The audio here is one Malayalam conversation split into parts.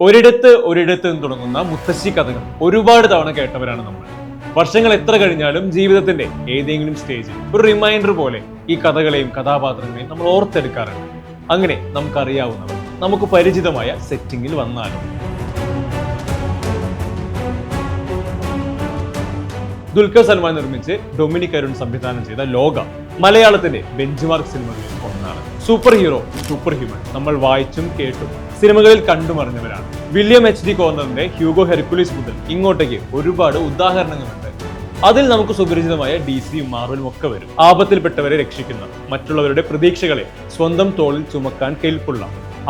ഒരിടത്ത് ഒരിടത്ത് നിന്ന് തുടങ്ങുന്ന മുത്തശ്ശി കഥകൾ ഒരുപാട് തവണ കേട്ടവരാണ് നമ്മൾ. വർഷങ്ങൾ എത്ര കഴിഞ്ഞാലും ജീവിതത്തിന്റെ ഏതെങ്കിലും സ്റ്റേജിൽ ഒരു റിമൈൻഡർ പോലെ ഈ കഥകളെയും കഥാപാത്രങ്ങളെയും നമ്മൾ ഓർത്തെടുക്കാറുണ്ട്. അങ്ങനെ നമുക്കറിയാവുന്നവർ നമുക്ക് പരിചിതമായ സെറ്റിംഗിൽ വന്നാലും. ദുൽഖർ സൽമാൻ നിർമ്മിച്ച് ഡൊമിനിക് അരുൺ സംവിധാനം ചെയ്ത ലോക മലയാളത്തിന്റെ ബെഞ്ച് മാർക്ക് സിനിമകളിൽ ഒന്നാണ്. സൂപ്പർ ഹീറോ സൂപ്പർ ഹ്യൂമൻ നമ്മൾ വായിച്ചും കേട്ടും സിനിമകളിൽ കണ്ടുമറിഞ്ഞവരാണ്. വില്യം എച്ച് ഡി കോർണറിന്റെ ഹ്യൂഗോ ഹെർക്കുലിസ് മുതൽ ഇങ്ങോട്ടേക്ക് ഒരുപാട് ഉദാഹരണങ്ങളുണ്ട്. അതിൽ നമുക്ക് സുപരിചിതമായ ഡി സിയും മാർവലും ഒക്കെ വരും. ആപത്തിൽപ്പെട്ടവരെ രക്ഷിക്കുന്ന മറ്റുള്ളവരുടെ പ്രതീക്ഷകളെ സ്വന്തം തോളിൽ ചുമക്കാൻ കെൽപ്പുള്ള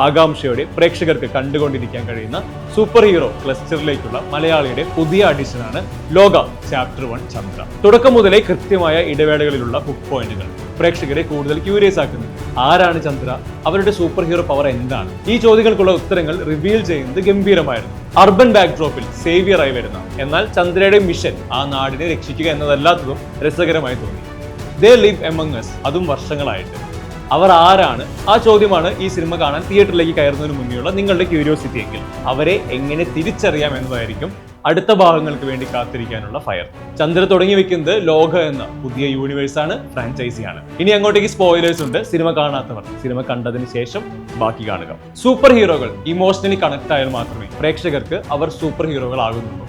ആകാംക്ഷയോടെ പ്രേക്ഷകർക്ക് കണ്ടുകൊണ്ടിരിക്കാൻ കഴിയുന്ന സൂപ്പർ ഹീറോ ക്ലസ്റ്ററിലേക്കുള്ള മലയാളിയുടെ പുതിയ അഡിഷനാണ് ലോക ചാപ്റ്റർ വൺ ചന്ദ്ര. തുടക്കം മുതലേ കൃത്യമായ ഇടവേളകളിലുള്ള ബുക്ക് പോയിന്റുകൾ. പ്രേക്ഷകരെ കൂടുതൽ ക്യൂരിയസ് ആക്കുന്നു. ആരാണ് ചന്ദ്ര? അവരുടെ സൂപ്പർ ഹീറോ പവർ എന്താണ്? ഈ ചോദ്യങ്ങൾക്കുള്ള ഉത്തരങ്ങൾ റിവീൽ ചെയ്യുന്നത് ഗംഭീരമായിരുന്നു. അർബൻ ബാക്ക്ഡ്രോപ്പിൽ സേവിയറായി വരുന്ന എന്നാൽ ചന്ദ്രയുടെ മിഷൻ ആ നാടിനെ രക്ഷിക്കുക എന്നതല്ലാത്തതും രസകരമായി തോന്നി. ദേ ലിവ് എമംഗ് us അതും വർഷങ്ങളായിട്ട്. അവർ ആരാണ്? ആ ചോദ്യമാണ് ഈ സിനിമ കാണാൻ തിയേറ്ററിലേക്ക് കയറുന്നതിന് മുന്നേയുള്ള നിങ്ങളുടെ ക്യൂരിയോസിറ്റി എങ്കിൽ. അവരെ എങ്ങനെ തിരിച്ചറിയാം എന്നതായിരിക്കും അടുത്ത ഭാഗങ്ങൾക്ക് വേണ്ടി കാത്തിരിക്കാനുള്ള ഫയർ. ചന്ദ്ര തുടങ്ങി വെക്കുന്നത് ലോക എന്ന പുതിയ ഫ്രാഞ്ചൈസി ആണ് ഇനി അങ്ങോട്ടേക്ക് സ്പോയിലേഴ്സ് ഉണ്ട് സിനിമ കാണാത്തവർ. സിനിമ കണ്ടതിന് ശേഷം ബാക്കി കാണുക. സൂപ്പർ ഹീറോകൾ ഇമോഷണലി കണക്ട് ആയാൽ മാത്രമേ പ്രേക്ഷകർക്ക് അവർ സൂപ്പർ ഹീറോകൾ ആകുന്നുള്ളൂ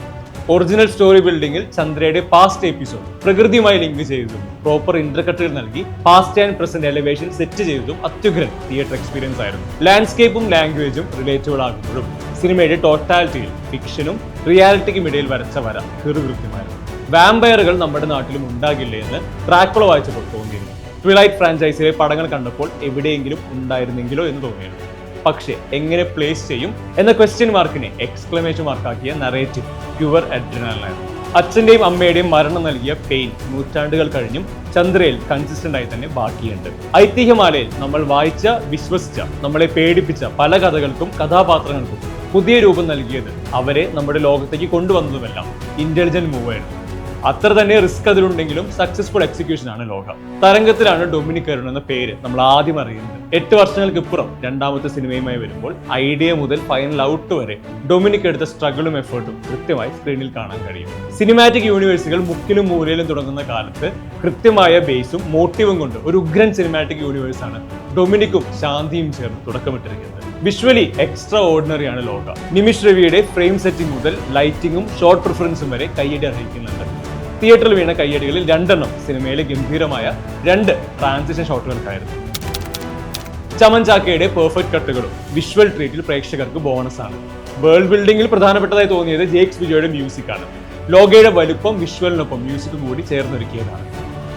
ഒറിജിനൽ സ്റ്റോറി ബിൽഡിംഗിൽ ചന്ദ്രയുടെ പാസ്റ്റ് എപ്പിസോഡ് പ്രകൃതിയുമായി ലിങ്ക് ചെയ്തതും പ്രോപ്പർ ഇന്റർകട്ടുകൾ നൽകി past and present elevation set ചെയ്തതും അത്യുഗ്രൻ തിയേറ്റർ എക്സ്പീരിയൻസ് ആയിരുന്നു. ലാൻഡ്സ്കേപ്പും ലാംഗ്വേജും റിലേറ്റബിൾ ആകുമ്പോഴും സിനിമയുടെ ടോട്ടാലിറ്റിയിൽ ഫിക്ഷനും റിയാലിറ്റിക്കും ഇടയിൽ വരച്ച വര കൃത്യമായിരുന്നു വാമ്പയറുകൾ നമ്മുടെ നാട്ടിലും ഉണ്ടാകില്ലേ എന്ന് ട്രാക്കുള വായിച്ചപ്പോൾ തോന്നിയിരുന്നു. ട്വിലൈറ്റ് ഫ്രാഞ്ചൈസിലെ പടങ്ങൾ കണ്ടപ്പോൾ എവിടെയെങ്കിലും ഉണ്ടായിരുന്നെങ്കിലോ എന്ന് തോന്നിയിരുന്നു. പക്ഷേ എങ്ങനെ പ്ലേസ് ചെയ്യും എന്ന ക്വസ്റ്റ്യൻ മാർക്കിനെ എക്സ്ക്ലമേഷൻ മാർക്കാക്കിയ നറേറ്റീവ് പ്യുവർ അഡ്രിനാലായിരുന്നു അച്ഛന്റെയും അമ്മയുടെയും മരണം നൽകിയ പെയിൻ നൂറ്റാണ്ടുകൾ കഴിഞ്ഞും ചന്ദ്രയിൽ കൺസിസ്റ്റന്റ് ആയി തന്നെ ബാക്കിയുണ്ട്. ഐതിഹ്യമാലയിൽ നമ്മൾ വായിച്ച വിശ്വസിച്ച നമ്മളെ പേടിപ്പിച്ച പല കഥകൾക്കും കഥാപാത്രങ്ങൾക്കും പുതിയ രൂപം നൽകിയത് അവരെ നമ്മുടെ ലോകത്തേക്ക് കൊണ്ടുവന്നതുമെല്ലാം ഇന്റലിജന്റ് മൂവ് ആയിരുന്നു അത്ര തന്നെ റിസ്ക് അതിലുണ്ടെങ്കിലും സക്സസ്ഫുൾ എക്സിക്യൂഷൻ ആണ് ലോക. തരംഗത്തിലാണ് ഡൊമിനിക് അരുൺ എന്ന പേര് നമ്മൾ ആദ്യം അറിയുന്നത്. എട്ട് വർഷങ്ങൾക്ക് ഇപ്പുറം രണ്ടാമത്തെ സിനിമയുമായി വരുമ്പോൾ ഐഡിയ മുതൽ ഫൈനൽ ഔട്ട് വരെ ഡൊമിനിക് എടുത്ത സ്ട്രഗിളും എഫേർട്ടും കൃത്യമായി സ്ക്രീനിൽ കാണാൻ കഴിയും. സിനിമാറ്റിക് യൂണിവേഴ്സുകൾ മുക്കിലും മൂലയിലും തുടങ്ങുന്ന കാലത്ത് കൃത്യമായ ബേസും മോട്ടീവും കൊണ്ട് ഒരു ഉഗ്രൻ സിനിമാറ്റിക് യൂണിവേഴ്സ് ആണ് ഡൊമിനിക്കും ശാന്തിയും ചേർന്ന് തുടക്കമിട്ടിരിക്കുന്നത്. വിഷ്വലി എക്സ്ട്രാ ഓർഡിനറി ആണ് ലോക. നിമിഷ് രവിയുടെ ഫ്രെയിം സെറ്റിംഗ് മുതൽ ലൈറ്റിംഗും ഷോർട്ട് പ്രിഫറൻസും വരെ കൈയടി അറിയിക്കുന്നുണ്ട് തിയേറ്ററിൽ വീണ കയ്യടികളിൽ രണ്ടെണ്ണം സിനിമയിലെ ഗംഭീരമായ രണ്ട് ട്രാൻസിഷൻ ഷോട്ടുകൾക്കായിരുന്നു ചമൻ ചാക്കയുടെ പെർഫെക്റ്റ് കട്ടുകളും വിഷ്വൽ ട്രീറ്റിൽ പ്രേക്ഷകർക്ക് ബോണസ് ആണ്. വേൾഡ് ബിൽഡിംഗിൽ പ്രധാനപ്പെട്ടതായി തോന്നിയത് ജേക്സ് വിജയുടെ മ്യൂസിക് ആണ്. ലോകയുടെ വലുപ്പം വിഷ്വലിനൊപ്പം മ്യൂസിക്കും കൂടി ചേർന്നൊരുക്കിയതാണ്.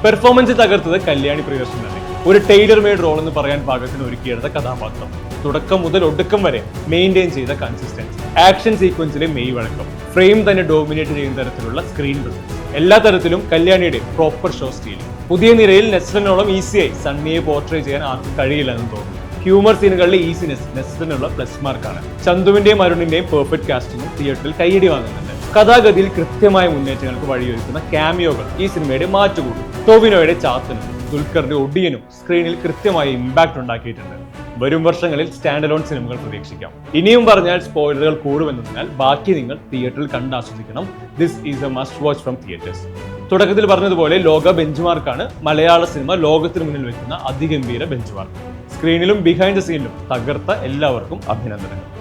പെർഫോമൻസ് തകർത്തത് കല്യാണി പ്രിയദർശൻ തന്നെ. ഒരു ടൈലർ മെയ്ഡ് റോൾ എന്ന് പറയാൻ പാകത്തിന് ഒരുക്കിയെടുത്ത കഥാപാത്രം. തുടക്കം മുതൽ ഒടുക്കം വരെ മെയിന്റെയിൻ ചെയ്ത കൺസിസ്റ്റൻസി ആക്ഷൻ സീക്വൻസിലെ മെയ് വഴക്കം. ഫ്രെയിം തന്നെ ഡോമിനേറ്റ് ചെയ്യുന്ന തരത്തിലുള്ള സ്ക്രീൻ പ്രസൻസ് എല്ലാ തരത്തിലും കല്യാണിയുടെ പ്രോപ്പർ ഷോ സ്റ്റീൽ പുതിയ നിരയിൽ നെസ്റ്റനോളം ഈസിയായി സണ്ണിയെ പോർട്രേ ചെയ്യാൻ ആർക്കും കഴിയില്ലെന്ന് തോന്നുന്നു. ഹ്യൂമർ സീനുകളിലെ ഈസിനെസ് നെസ്റ്റിനുള്ള പ്ലസ് മാർക്കാണ് ചന്തുവിന്റെയും അരുണിന്റെയും പെർഫെക്റ്റ് കാസ്റ്റിംഗും തിയേറ്ററിൽ കൈയടി വാങ്ങുന്നുണ്ട്. കഥാഗതിയിൽ കൃത്യമായ മുന്നേറ്റങ്ങൾക്ക് വഴിയൊരുക്കുന്ന ക്യാമിയോകൾ ഈ സിനിമയുടെ മാറ്റുകൂടും ടോവിനോയുടെ ചാത്തനും ദുൽഖറിന്റെ ഒടിയനും സ്ക്രീനിൽ കൃത്യമായ ഇമ്പാക്ട് ഉണ്ടാക്കിയിട്ടുണ്ട്. വരും വർഷങ്ങളിൽ സ്റ്റാൻഡ് അലോൺ സിനിമകൾ പ്രതീക്ഷിക്കാം. ഇനിയും പറഞ്ഞാൽ സ്പോയിലറുകൾ കൂടുമെന്നതിനാൽ ബാക്കി നിങ്ങൾ തിയേറ്ററിൽ കണ്ടാസ്വദിക്കണം this is a must watch from theatres തുടക്കത്തിൽ പറഞ്ഞതുപോലെ ലോക ബെഞ്ച് മാർക്കാണ് മലയാള സിനിമ ലോകത്തിന് മുന്നിൽ വെക്കുന്ന അതിഗംഭീര ബെഞ്ച് മാർക്ക് സ്ക്രീനിലും ബിഹൈൻഡ് ദ സീനിലും തകർത്ത എല്ലാവർക്കും അഭിനന്ദനങ്ങൾ.